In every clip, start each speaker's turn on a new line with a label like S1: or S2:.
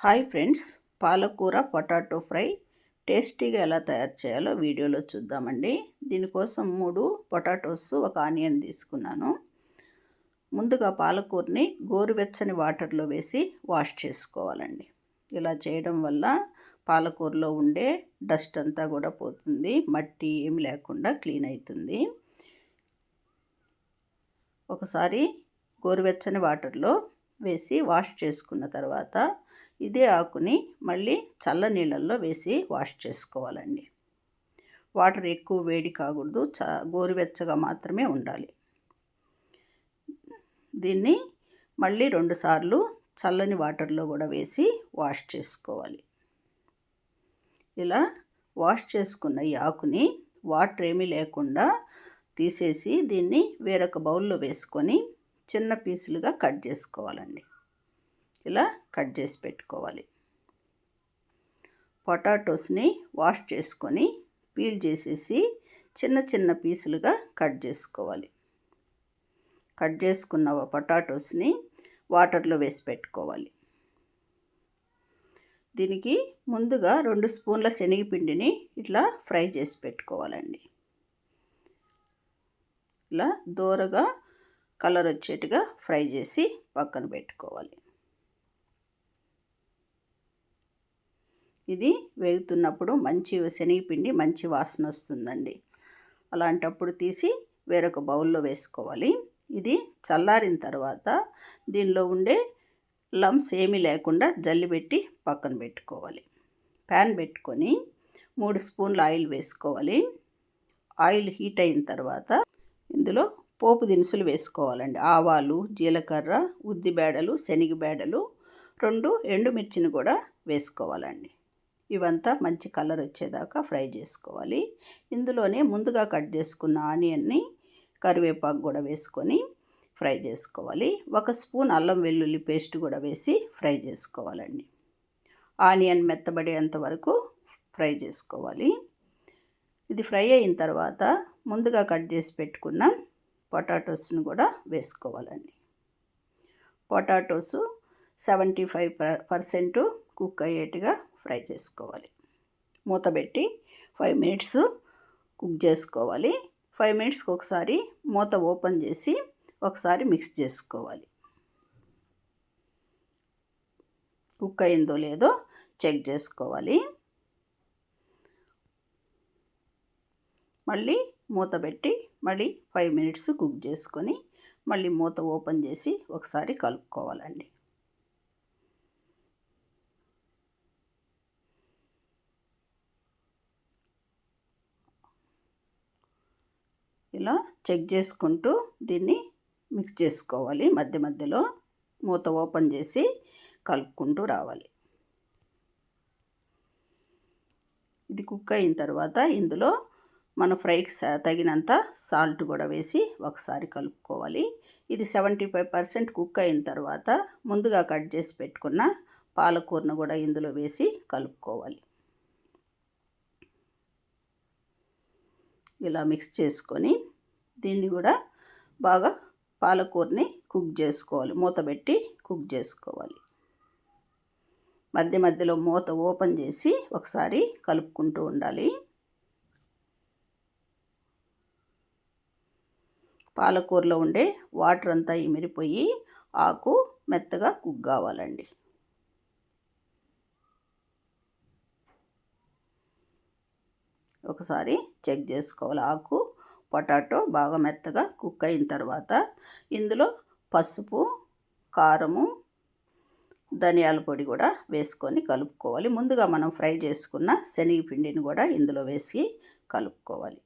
S1: Hi friends పాలకూర potato fry టేస్టీగా ఎలా తయారు చేయాలో వీడియోలో చూద్దామండి. దీనికోసం మూడు పొటాటోస్ ఒక ఆనియన్ తీసుకున్నాను. ముందుగా పాలకూరని గోరువెచ్చని వాటర్లో వేసి వాష్ చేసుకోవాలండి. ఇలా చేయడం వల్ల పాలకూరలో ఉండే డస్ట్ అంతా కూడా పోతుంది మట్టి ఏమి లేకుండా క్లీన్ అవుతుంది ఒకసారి గోరువెచ్చని వాటర్లో వేసి వాష్ చేసుకున్న తర్వాత ఇదే ఆకుని మళ్ళీ చల్ల నీళ్ళల్లో వేసి వాష్ చేసుకోవాలండి. వాటర్ ఎక్కువ వేడి కాకూడదు చ గోరువెచ్చగా మాత్రమే ఉండాలి. దీన్ని మళ్ళీ రెండుసార్లు చల్లని వాటర్లో కూడా వేసి వాష్ చేసుకోవాలి. ఇలా వాష్ చేసుకున్న ఈ ఆకుని వాటర్ ఏమీ లేకుండా తీసేసి దీన్ని వేరొక బౌల్లో వేసుకొని చిన్న పీసులుగా కట్ చేసుకోవాలండి. ఇలా కట్ చేసి పెట్టుకోవాలి. పొటాటోస్ని వాష్ చేసుకొని పీల్ చేసేసి చిన్న చిన్న పీసులుగా కట్ చేసుకోవాలి. కట్ చేసుకున్న పొటాటోస్ని వాటర్లో వేసి పెట్టుకోవాలి. దీనికి ముందుగా రెండు స్పూన్ల శనగపిండిని ఇట్లా ఫ్రై చేసి పెట్టుకోవాలండి. ఇలా దూరగా కలర్ వచ్చేట్టుగా ఫ్రై చేసి పక్కన పెట్టుకోవాలి. ఇది వేగుతున్నప్పుడు మంచి శనగపిండి మంచి వాసన వస్తుందండి. అలాంటప్పుడు తీసి వేరొక బౌల్లో వేసుకోవాలి. ఇది చల్లారిన తర్వాత దీనిలో ఉండే లమ్స్ ఏమీ లేకుండా జల్లి పెట్టి పక్కన పెట్టుకోవాలి. ప్యాన్ పెట్టుకొని మూడు స్పూన్ల ఆయిల్ వేసుకోవాలి. ఆయిల్ హీట్ అయిన తర్వాత ఇందులో పోపు దినుసులు వేసుకోవాలండి. ఆవాలు జీలకర్ర ఉద్దిబేడలు శనగబేడలు రెండు ఎండుమిర్చిని కూడా వేసుకోవాలండి. ఇవంతా మంచి కలర్ వచ్చేదాకా ఫ్రై చేసుకోవాలి. ఇందులోనే ముందుగా కట్ చేసుకున్న ఆనియన్ని కరివేపాకు కూడా వేసుకొని ఫ్రై చేసుకోవాలి. ఒక స్పూన్ అల్లం వెల్లుల్లి పేస్ట్ కూడా వేసి ఫ్రై చేసుకోవాలండి. ఆనియన్ మెత్తబడేంత వరకు ఫ్రై చేసుకోవాలి. ఇది ఫ్రై అయిన తర్వాత ముందుగా కట్ చేసి పెట్టుకున్న పొటాటోస్ను కూడా వేసుకోవాలండి. Potatoes seventy five percent cook అయ్యేట్టుగా fry చేసుకోవాలి. మూత పెట్టి ఫైవ్ మినిట్స్ కుక్ చేసుకోవాలి. ఫైవ్ మినిట్స్కి ఒకసారి మూత ఓపెన్ చేసి ఒకసారి మిక్స్ చేసుకోవాలి. కుక్ అయిందో లేదో చెక్ చేసుకోవాలి. మళ్ళీ మూత పెట్టి మళ్ళీ ఫైవ్ మినిట్స్ కుక్ చేసుకొని మళ్ళీ మూత ఓపెన్ చేసి ఒకసారి కలుపుకోవాలండి. ఇలా చెక్ చేసుకుంటూ దీన్ని మిక్స్ చేసుకోవాలి. మధ్య మధ్యలో మూత ఓపెన్ చేసి కలుపుకుంటూ రావాలి. ఇది కుక్ అయిన తర్వాత ఇందులో మన ఫ్రైకి తగినంత సాల్ట్ కూడా వేసి ఒకసారి కలుపుకోవాలి. ఇది సెవెంటీ ఫైవ్ పర్సెంట్ కుక్ అయిన తర్వాత ముందుగా కట్ చేసి పెట్టుకున్న పాలకూరను కూడా ఇందులో వేసి కలుపుకోవాలి. ఇలా మిక్స్ చేసుకొని దీన్ని కూడా బాగా పాలకూరని కుక్ చేసుకోవాలి. మూత పెట్టి కుక్ చేసుకోవాలి. మధ్య మధ్యలో మూత ఓపెన్ చేసి ఒకసారి కలుపుకుంటూ ఉండాలి. పాలకూరలో ఉండే వాటర్ అంతా ఇమిరిపోయి ఆకు మెత్తగా కుక్ కావాలండి. ఒకసారి చెక్ చేసుకోవాలి. ఆకు పొటాటో బాగా మెత్తగా కుక్ అయిన తర్వాత ఇందులో పసుపు కారము ధనియాల పొడి కూడా వేసుకొని కలుపుకోవాలి. ముందుగా మనం ఫ్రై చేసుకున్న శనగపిండిని కూడా ఇందులో వేసి కలుపుకోవాలి.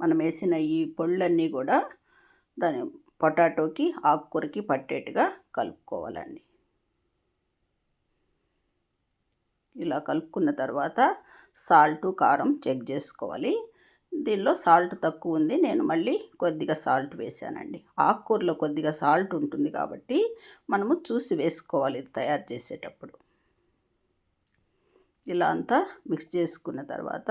S1: మనం వేసిన ఈ పొళ్ళన్నీ కూడా దాని పొటాటోకి ఆకుకూరకి పట్టేట్టుగా కలుపుకోవాలండి. ఇలా కలుపుకున్న తర్వాత సాల్ట్ కారం చెక్ చేసుకోవాలి. దీనిలో సాల్ట్ తక్కువ ఉంది. నేను మళ్ళీ కొద్దిగా సాల్ట్ వేసానండి ఆకుకూరలో కొద్దిగా సాల్ట్ ఉంటుంది కాబట్టి మనము చూసి వేసుకోవాలి తయారు చేసేటప్పుడు. ఇలా అంతా మిక్స్ చేసుకున్న తర్వాత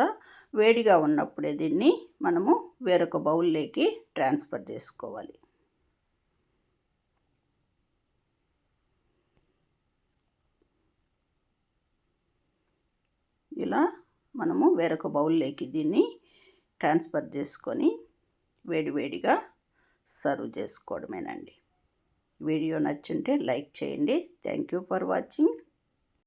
S1: వేడిగా ఉన్నప్పుడే దీన్ని మనము వేరొక బౌల్లోకి ట్రాన్స్ఫర్ చేసుకోవాలి. వల్ల మనము వేరొక బౌల్లోకి దీన్ని ట్రాన్స్ఫర్ చేసుకొని వేడివేడిగా సర్వ్ చేసుకోవడమేనండి. వీడియో నచ్చుంటే లైక్ చేయండి. Thank you for watching.